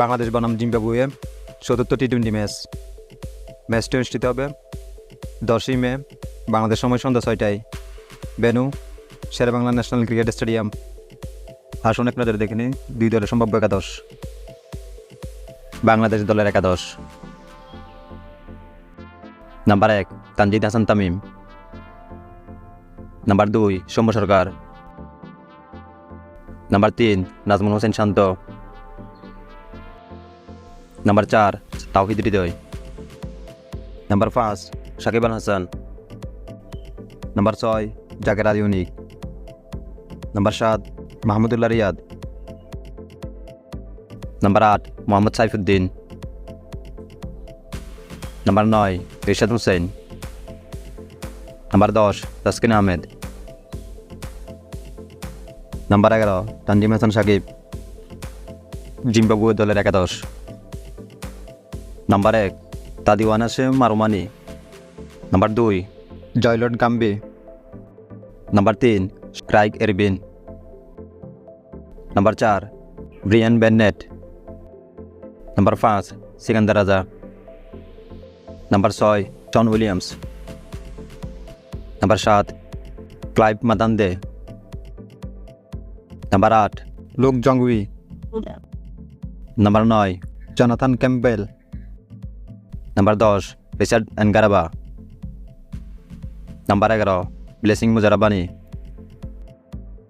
বাংলাদেশ বনাম জিম্বাবুয়ে চতুর্থ T twenty match ম্যাচটি অনুষ্ঠিত হবে দশই মে, বাংলাদেশ সময় সন্ধ্যা ছয়টায়। Venue Sherebangla national cricket stadium. আসুন এক নজরে দেখে দুই দলের সম্ভাব্য একাদশ। বাংলাদেশ দলের একাদশ। নাম্বার এক, তানজিদ হাসান তামিম। নাম্বার দুই, সৌম্য সরকার। নাম্বার তিন, নাজমুল হোসেন শান্ত। নাম্বার চার তাওহিদ হৃদয় নাম্বার পাঁচ সাকিব আল হাসান নাম্বার ছয় জাকের আলী ইউনিক নাম্বার সাত মাহমুদুল্লাহ রিয়াদ নাম্বার আট মোহাম্মদ সাইফুদ্দিন নাম্বার নয় রিশাদ হুসেন নাম্বার দশ তাসকিন আহমেদ নাম্বার এগারো তানজিম হাসান সাকিব জিম্বাবুয়ে দলের একাদশ নাম্বার এক তাদিওয়ান হাসেম মারুমানি নাম্বার দুই জয়লট গাম্বি নাম্বার তিন ক্রাইক এরবিন নাম্বার চার ব্রিয়ান বেননেট নাম্বার পাঁচ সিকান্দার রাজা নাম্বার ছয় জন উইলিয়ামস নাম্বার সাত ক্লাইভ মাদান্দে নাম্বার আট লুক জংউই নাম্বার নয় জনাথন ক্যাম্পবেল নাম্বার দশ রিচার্ড এনগারাবা নাম্বার এগারো ব্লেসিং মুজারাবানি